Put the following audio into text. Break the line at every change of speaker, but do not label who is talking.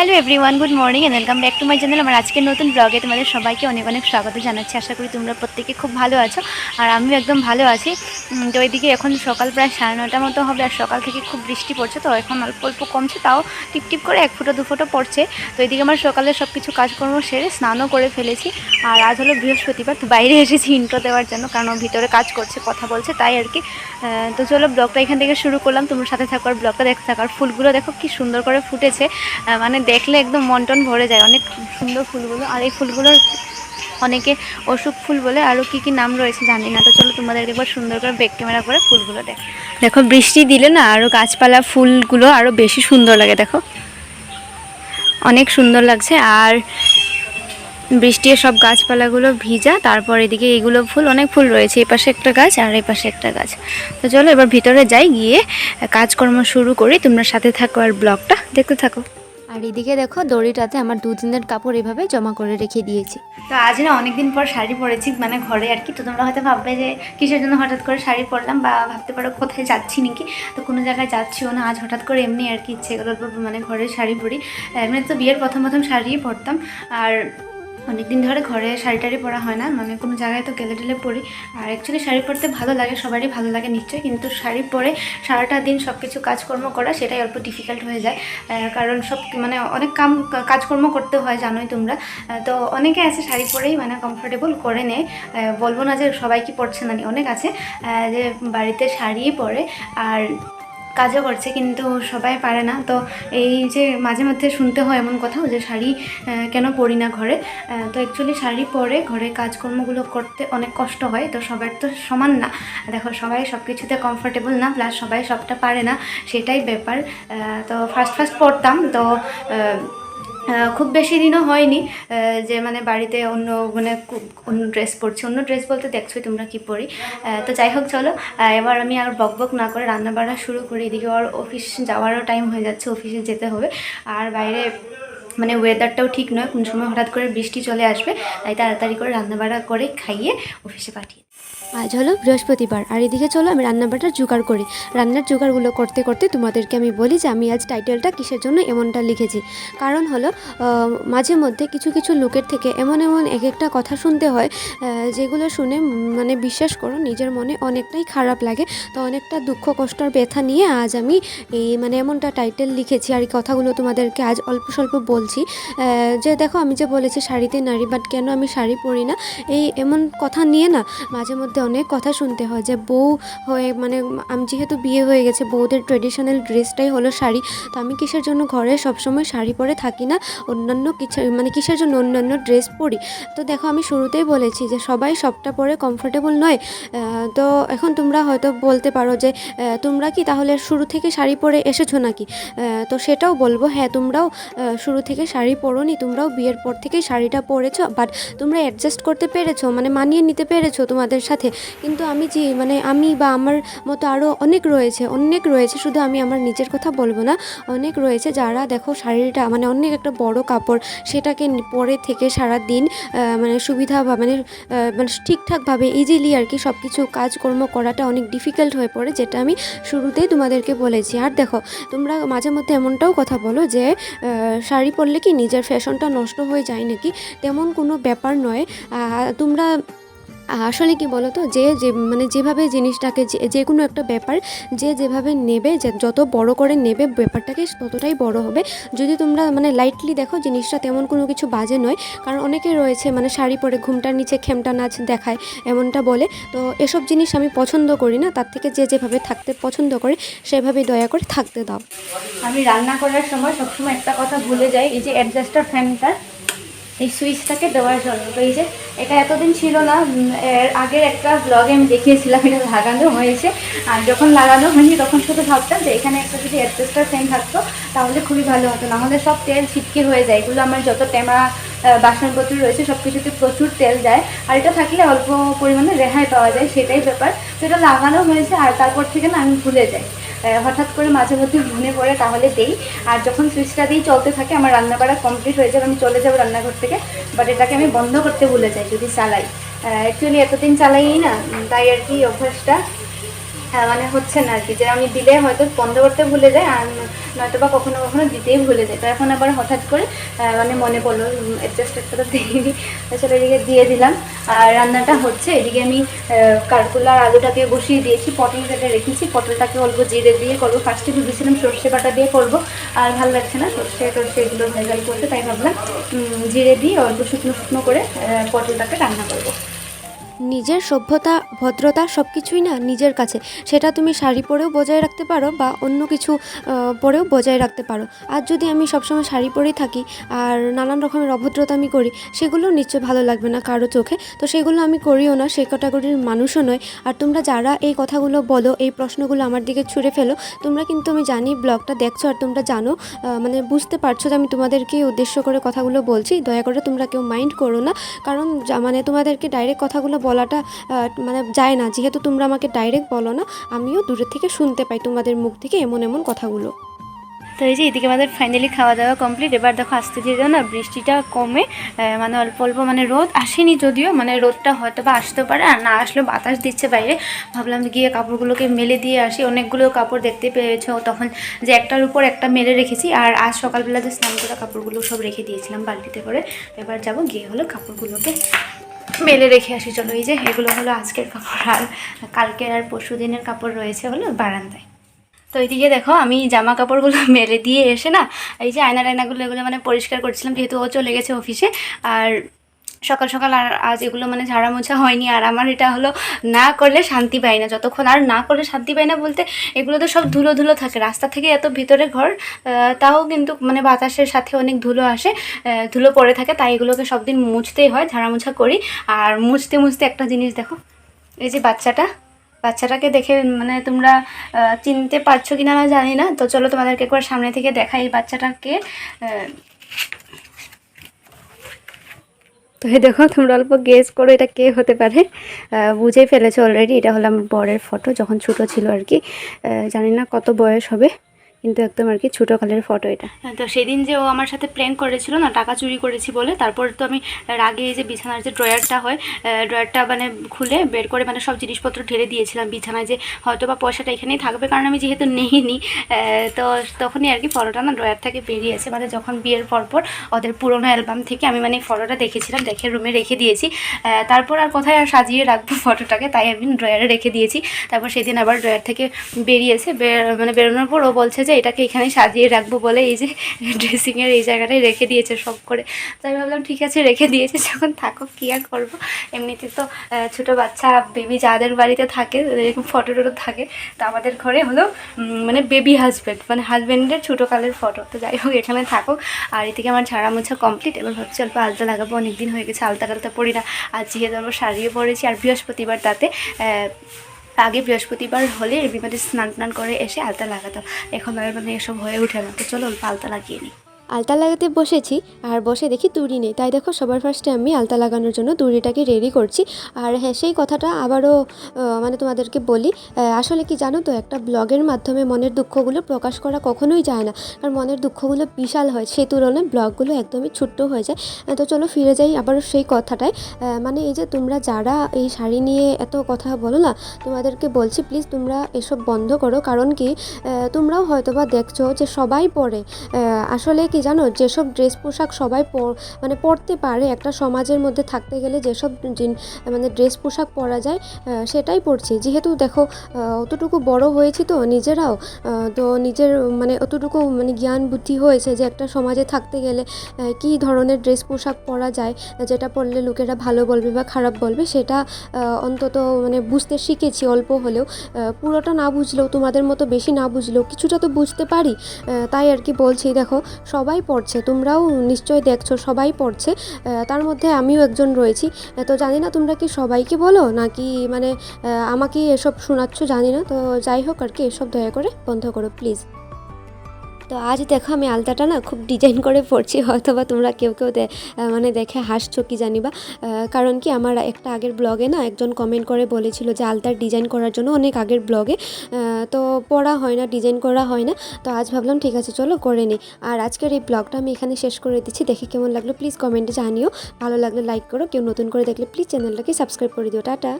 Hello everyone good morning and welcome back to my channel আমার আজকের নতুন ব্লগে তোমাদের সবাইকে অনেক অনেক স্বাগত জানাচ্ছি। আশা করি তোমরা প্রত্যেকে খুব ভালো আছো আর আমিও একদম ভালো আছি। তো ওইদিকে এখন সকাল প্রায় সাড়ে নটার মতো হবে আর সকাল থেকে খুব বৃষ্টি পড়ছে, তো এখন অল্প অল্প কমছে, তাও টিপ টিপ করে এক ফুটো, দু ফুটো পড়ছে। তো এইদিকে আমার সকালে সব কিছু কাজকর্ম সেরে স্নানও করে ফেলেছি আর আজ হলো বৃহস্পতিবার, তো বাইরে এসেছি ইন্ট্রো দেওয়ার জন্য কারণ ভিতরে কাজ করছে, কথা বলছে, তাই আর কি। তো চলো ব্লগটা এখান থেকে শুরু করলাম। তোমার সাথে থাকো আর ব্লগটা দেখতে থাকো। আর ফুলগুলো দেখো কি সুন্দর করে ফুটেছে। মানে দেখলে একদম মন টন ভরে যায়। অনেক সুন্দর ফুলগুলো। আর এই ফুলগুলোর অনেকে অশোক ফুল বলে। আরও কী কী নাম রয়েছে জানি না। তো চলো তোমাদেরকে একবার সুন্দর করে বেক ক্যামেরা করে ফুলগুলো দেখ। দেখো, বৃষ্টি দিলে না আরও গাছপালা ফুলগুলো আরও বেশি সুন্দর লাগে, দেখো। অনেক সুন্দর লাগছে। আর বৃষ্টি সব গাছপালাগুলো ভিজা। তারপর এদিকে এগুলো ফুল, অনেক ফুল রয়েছে। এই পাশে একটা গাছ আর এই পাশে একটা গাছ। তো চলো এবার ভিতরে যাই গিয়ে কাজকর্ম শুরু করি। তোমরা সাথে থাকো আর ব্লগটা দেখতে থাকো। আর এদিকে দেখো, দড়িটাতে আমার দু তিনজন কাপড় এভাবে জমা করে রেখে দিয়েছি। তো আজ না অনেকদিন পর শাড়ি পরেছি মানে ঘরে আর কি। তো তোমরা হয়তো ভাববে যে, কিসের জন্য হঠাৎ করে শাড়ি পরলাম বা ভাবতে পারো কোথায় যাচ্ছি নাকি? তো কোনো জায়গায় যাচ্ছিও না, আজ হঠাৎ করে এমনি আর কি ইচ্ছে করল মানে ঘরে শাড়ি পরি। এমনি তো বিয়ের প্রথম প্রথম শাড়িই পরতাম। আর অনেকদিন ধরে ঘরে শাড়ি টাড়ি পরা হয় না মানে কোনো জায়গায় তো গেলে টেলে পরি। আর অ্যাকচুয়ালি শাড়ি পরতে ভালো লাগে, সবারই ভালো লাগে নিশ্চয়ই, কিন্তু শাড়ি পরে সারাটা দিন সব কিছু কাজকর্ম করা সেটাই অল্প ডিফিকাল্ট হয়ে যায়। কারণ সব মানে অনেক কাম, কাজকর্ম করতে হয় জানোই তোমরা। তো অনেকে আছে শাড়ি পরেই মানে কমফোর্টেবল করে নেয়। বলব না যে সবাই কি পরছে না অনেক আছে। যে বাড়িতে শাড়িই পরে। আর কাজও করছে, কিন্তু সবাই পারে না। তো এই যে মাঝে মধ্যে শুনতে হয় এমন কথাও যে শাড়ি কেন পরি না ঘরে? তো অ্যাকচুয়ালি শাড়ি পরে ঘরে কাজকর্মগুলো করতে অনেক কষ্ট হয়, তো সবার তো সমান না। দেখো, সবাই সব কিছুতে কমফোর্টেবল না প্লাস সবাই সবটা পারে না, সেটাই ব্যাপার। তো ফার্স্ট ফার্স্ট পড়তাম তো খুব বেশি দিনও হয়নি যে মানে বাড়িতে অন্য মানে অন্য ড্রেস পরছি। অন্য ড্রেস বলতে দেখছোই তোমরা কি পরি। তো যাই হোক, চলো। এবার আমি আর বক বক না করে রান্না বান্না শুরু করি। এদিকে ওর অফিস যাওয়ারও টাইম হয়ে যাচ্ছে অফিসে যেতে হবে। আর বাইরে মানে ওয়েদারটাও ঠিক নয়। কোন সময় হঠাৎ করে বৃষ্টি চলে আসবে, তাই তাড়াতাড়ি করে রান্নাবাড়া করে খাইয়ে অফিসে পাঠিয়ে আজ হলো বৃহস্পতিবার, আর এদিকে চলো আমি রান্নাবাটার জোগাড় করি। রান্নার জোগাড়গুলো করতে করতে তোমাদেরকে আমি বলি যে আমি আজ টাইটেলটা কিসের জন্য এমনটা লিখেছি। কারণ হলো মাঝে মধ্যে কিছু কিছু লোকের থেকে এমন এমন এক একটা কথা শুনতে হয় যেগুলো শুনে মানে বিশ্বাস করো নিজের মনে অনেকটাই খারাপ লাগে। তো অনেকটা দুঃখ কষ্টর ব্যথা নিয়ে আজ আমি এই মানে এমনটা টাইটেল লিখেছি, আর এই কথাগুলো তোমাদেরকে আজ অল্প স্বল্প বলছি। যে দেখো আমি যে বলেছি শাড়িতে নারী, বাট কেন আমি শাড়ি পরি না? এই এমন কথা নিয়ে না মাঝে মধ্যে অনেক কথা শুনতে হয় যে বউ হয়ে মানে আমি যেহেতু বিয়ে হয়ে গেছে, বউদের ট্রেডিশনাল ড্রেসটাই হলো শাড়ি। তো আমি কিসের জন্য ঘরে সবসময় শাড়ি পরে থাকি না? অন্যান্য কিছু মানে কিসের জন্য অন্যান্য ড্রেস পরি? তো দেখো আমি শুরুতেই বলেছি যে সবাই সবটা পরে কমফোর্টেবল নয়। তো এখন তোমরা হয়তো বলতে পারো যে তোমরা কি তাহলে শুরু থেকে শাড়ি পরে এসেছ নাকি? তো সেটাও বলব হ্যাঁ তোমরাও শুরু থেকে শাড়ি পরোনি, তোমরাও বিয়ের পর থেকেই শাড়িটা পরেছো বাট তোমরা অ্যাডজাস্ট করতে পেরেছ মানে মানিয়ে নিতে পেরেছ তোমাদের সাথে। কিন্তু আমি যে মানে আমি বা আমার মতো আরও অনেক রয়েছে অনেক রয়েছে, শুধু আমি আমার নিজের কথা বলব না, অনেক রয়েছে যারা দেখো শাড়িটা মানে অনেক একটা বড় কাপড়, সেটাকে পরে থেকে সারা দিন মানে সুবিধা বা মানে মানে ঠিকঠাকভাবে ইজিলি আর কি সব কিছু কাজকর্ম করাটা অনেক ডিফিকাল্ট হয়ে পড়ে, যেটা আমি শুরুতেই তোমাদেরকে বলেছি। আর দেখো, তোমরা মাঝে মধ্যে এমনটাও কথা বলো যে শাড়ি পরলে কি নিজের ফ্যাশনটা নষ্ট হয়ে যায় নাকি? তেমন কোনো ব্যাপার নয়। তোমরা আসলে কি বলো তো যে যে মানে যেভাবে জিনিসটাকে যে কোনো একটা ব্যাপার যে, যেভাবে নেবে যত বড় করে নেবে ব্যাপারটাকে ততটাই বড় হবে। যদি তোমরা মানে লাইটলি দেখো জিনিসটা তেমন কোনো কিছু বাজে নয়। কারণ অনেকে রয়েছে মানে শাড়ি পরে ঘুমটার নিচে খেমটা নাচ দেখায়, এমনটা বলে। তো এসব জিনিস আমি পছন্দ করি না। তার থেকে যে, যেভাবে থাকতে পছন্দ করে, সেভাবেই দয়া করে থাকতে দাও। আমি রান্না করার সময় সবসময় একটা কথা ভুলে যাই। এই যে অ্যাডজাস্টার ফ্যানটা এই সুইচটাকে দেওয়ার জন্য। তো এই যে, এটা এতদিন ছিল না এর আগের একটা ব্লগে আমি দেখিয়েছিলাম, এটা লাগানো হয়েছে। আর যখন লাগানো হয়নি, তখন শুধু ভাবতাম যে এখানে একটা যদি অ্যাডজাস্টার ফ্যান থাকতো, তাহলে খুবই ভালো হতো। না আমাদের সব তেল ছিটকে হয়ে যায়। এগুলো আমার যত টেমা বাসনপত্র রয়েছে সব কিছুতে প্রচুর তেল যায়। আর এটা থাকলে অল্প পরিমাণে রেহাই পাওয়া যায়, সেটাই ব্যাপার। তো এটা লাগানো হয়েছে, আর তারপর থেকে না আমি ভুলে যাই। হঠাৎ করে মাঝে মধ্যে ঘুমে পড়ে, তাহলে দেই। আর যখন সুইচটা দিই চলতে থাকে, আমার রান্না বাড়া কমপ্লিট হয়ে যাবে, আমি চলে যাব রান্নাঘর থেকে। বাট এটাকে আমি বন্ধ করতে ভুলে যাই, যদি চালাই। অ্যাকচুয়ালি এতদিন চালাইই না তাই আর কি অভ্যাসটা। মানে হচ্ছে না আর কি, যে আমি দিলে হয়তো বন্ধ করতে ভুলে যাই আর নয়তো বা কখনো কখনো দিতেই ভুলে যাই তো এখন আবার হঠাৎ করে মানে মনে পড়ল অ্যাডজাস্টারটা তো দিইনি চলো এদিকে দিয়ে দিলাম। আর রান্নাটা হচ্ছে, এদিকে আমি কারকুলার আলুটাকে বসিয়ে দিয়েছি, পটল কেটে রেখেছি, পটলটাকে অল্প জিরে দিয়ে করব। ফার্স্টে ভেবেছিলাম সর্ষে বাটা দিয়ে করব, আর ভালো লাগছে না, সর্ষে টর্ষে এগুলো ভেজাল করতে, তাই ভাবলাম জিরে দিয়ে অল্প শুকনো শুকনো করে পটলটাকে রান্না করব।
নিজের সভ্যতা, ভদ্রতা সব কিছুই না নিজের কাছে। সেটা তুমি শাড়ি পরেও বজায় রাখতে পারো বা অন্য কিছু পরেও বজায় রাখতে পারো। আর যদি আমি সবসময় শাড়ি পরেই থাকি আর নানান রকমের অভদ্রতা আমি করি, সেগুলো নিশ্চয় ভালো লাগবে না কারও চোখে। তো সেগুলো আমি করিও না সেই ক্যাটাগরির মানুষও নয়। আর তোমরা যারা এই কথাগুলো বলো, এই প্রশ্নগুলো আমার দিকে ছুঁড়ে ফেলো, তোমরা কিন্তু আমি জানি, ব্লগটা দেখছ আর তোমরা জানো মানে বুঝতে পারছ যে আমি তোমাদেরকে উদ্দেশ্য করে কথাগুলো বলছি। দয়া করে তোমরা কেউ মাইন্ড করো না, কারণ মানে তোমাদেরকে ডাইরেক্ট কথাগুলো বলাটা মানে যায় না। যেহেতু তোমরা আমাকে ডাইরেক্ট বলো না, আমিও দূরের থেকে শুনতে পাই তোমাদের মুখ থেকে এমন এমন কথাগুলো।
তো এই যে এদিকে আমাদের ফাইনালি খাওয়া দাওয়া কমপ্লিট এবার দেখো আস্তে ধীরে না বৃষ্টিটা কমে মানে অল্প অল্প মানে রোদ আসেনি যদিও মানে রোদটা হয়তো বা আসতে পারে আর না আসলেও বাতাস দিচ্ছে বাইরে। ভাবলাম গিয়ে কাপড়গুলোকে মেলে দিয়ে আসি। অনেকগুলো কাপড় দেখতে পেয়েছ তখন যে একটার উপর একটা মেলে রেখেছি আর আজ সকালবেলা যে স্নান করা কাপড়গুলো সব রেখে দিয়েছিলাম বালতিতে করে। এবার যাব গিয়ে হলো কাপড়গুলোকে মেলে রেখে আসি, চলো এই যে এগুলো হলো আজকের কাপড় আর কালকের আর পরশু দিনের কাপড় রয়েছে হলো বারান্দায়। তো এইদিকে দেখো আমি জামা কাপড়গুলো মেলে দিয়ে এসে না, এই যে আয়না টায়নাগুলো এগুলো মানে পরিষ্কার করছিলাম, যেহেতু ও চলে গেছে অফিসে, আর সকাল সকাল আর আজ এগুলো মানে ঝাড়া মোছা হয়নি। আর আমার এটা হলো না করলে শান্তি পাই না। যতক্ষণ আর না করলে শান্তি পাই না বলতে এগুলো তো সব ধুলো ধুলো থাকে। রাস্তা থেকে এত ভিতরে ঘর তাও কিন্তু মানে বাতাসের সাথে অনেক ধুলো আসে ধুলো পড়ে থাকে, তাই এগুলোকে সব দিন মুছতেই হয় ঝাড়া মোছা করি। আর মুছতে মুছতে একটা জিনিস দেখো, এই যে বাচ্চাটা, বাচ্চাটাকে দেখে মানে তোমরা চিনতে পারছ কি না জানি না। তো চলো তোমাদেরকে একবার সামনে থেকে দেখাই এই বাচ্চাটাকে তো এই দেখো, তোমরা অল্প গেস করো এটা কে হতে পারে। বুঝেই ফেলেছো অলরেডি এটা হলো আমার বরের ফটো যখন ছোটো ছিল আর কি। জানি না কত বয়স হবে। কিন্তু একদম আর কি ছোটো কালের ফটো এটা। তো সেদিন যে ও আমার সাথে প্ল্যান করেছিল না, টাকা চুরি করেছি বলে, তারপর তো আমি রাগে যে বিছানার যে ড্রয়ারটা হয় ড্রয়ারটা মানে খুলে বের করে মানে সব জিনিসপত্র ঢেলে দিয়েছিলাম বিছানায় যে হয়তো বা পয়সাটা এখানেই থাকবে, কারণ আমি যেহেতু নেইনি তো তখনই আর কি ফটোটা না ড্রয়ার থেকে বেরিয়েছে। মানে যখন বিয়ের পরপর ওদের পুরোনো অ্যালবাম থেকে আমি মানে ফটোটা দেখেছিলাম, দেখে রুমে রেখে দিয়েছি। তারপর আর কোথায় আর সাজিয়ে রাখব ফটোটাকে তাই আমি ড্রয়ারে রেখে দিয়েছি। তারপর সেদিন আবার ড্রয়ার থেকে বেরিয়েছে বের- মানে বেরোনোর পর ও বলছে যে এটাকে এখানে সাজিয়ে রাখব বলে এই যে ড্রেসিংয়ের এই জায়গাটায় রেখে দিয়েছে সব করে। তাই ভাবলাম, ঠিক আছে, রেখে দিয়েছে, যখন থাকো, কী আর করব? এমনিতে তো ছোটো বাচ্চা বেবি যাদের বাড়িতে থাকে এরকম ফটো টটো থাকে, তো আমাদের ঘরে হলো মানে বেবি হাজব্যান্ড মানে হাজব্যান্ডের ছোটোকালের ফটো তো যাই হোক, এখানে থাকো। আর এদিকে আমার ঝাড়া মোছা কমপ্লিট এবার ভাবছি, অল্প আলতা লাগাবো অনেক দিন হয়ে গেছে আলতা টালতা পড়ি না। আর জিয়ে ধরবো শাড়িও পরেছি, আর বৃহস্পতিবার তাতে আগে বৃহস্পতিবার হলে রবিবারে স্নান টান করে এসে আলতা লাগাতো এখন আর মানে এসব হয়ে ওঠে না। তো চলো আলতা লাগিয়ে নিই।
আলতা লাগাতে বসেছি, আর বসে দেখি তুড়ি নেই। তাই দেখো, সবার ফার্স্টে আমি আলতা লাগানোর জন্য তুড়িটাকে রেডি করছি। আর হ্যাঁ সেই কথাটা আবারও মানে তোমাদেরকে বলি আসলে কি জানো তো, একটা ব্লগের মাধ্যমে মনের দুঃখগুলো প্রকাশ করা কখনোই যায় না। আর মনের দুঃখগুলো বিশাল হয়, সেই তুলনায় ব্লগগুলো একদমই ছোট্ট হয়ে যায়। তো চলো ফিরে যাই আবারও সেই কথাটায়। মানে এই যে তোমরা যারা এই শাড়ি নিয়ে এত কথা বলো না, তোমাদেরকে বলছি প্লিজ তোমরা এসব বন্ধ করো। কারণ কি তোমরাও হয়তো বা দেখছ যে সবাই পরে। আসলে কি জানো, যেসব ড্রেস পোশাক সবাই মানে পরতে পারে, একটা সমাজের মধ্যে থাকতে গেলে যেসব মানে ড্রেস পোশাক পরা যায় সেটাই পরছি। যেহেতু দেখো অতটুকু বড় হয়েছি তো নিজেরাও তো নিজের মানে অতটুকু মানে জ্ঞান বুদ্ধি হয়েছে যে একটা সমাজে থাকতে গেলে কী ধরনের ড্রেস পোশাক পরা যায়, যেটা পরলে লোকেরা ভালো বলবে বা খারাপ বলবে, সেটা অন্তত মানে বুঝতে শিখেছি অল্প হলেও। পুরোটা না বুঝলেও, তোমাদের মতো বেশি না বুঝলেও কিছুটা তো বুঝতে পারি তাই আর কি বলছি। দেখো সবাই পড়ছে, তোমরাও নিশ্চয়ই দেখছ, সবাই পড়ছে। তার মধ্যে আমিও একজন রয়েছি। তো জানি না তোমরা কি সবাইকে বলো, নাকি মানে আমাকে এসব শোনাচ্ছ জানি না। তো যাই হোক আর কি, এসব দয়া করে বন্ধ করো, প্লিজ। তো আজ দেখো আমি আলতাটা না খুব ডিজাইন করে পরছি হয়তো বা তোমরা কেউ কেউ মানে দেখে হাসছো, কি জানি বা। কারণ কি আমার একটা আগের ব্লগে না একজন কমেন্ট করে বলেছিল যে আলতার ডিজাইন করার জন্য অনেক আগের ব্লগে তো পড়া হয় না ডিজাইন করা হয় না। তো আজ ভাবলাম ঠিক আছে, চলো করে নিই আর আজকের এই ব্লগটা আমি এখানে শেষ করে দিচ্ছি। দেখে কেমন লাগল প্লিজ কমেন্টে জানিও। ভালো লাগলে লাইক করো। কেউ নতুন করে দেখলে প্লিজ চ্যানেলটাকে সাবস্ক্রাইব করে দিও। টাটা।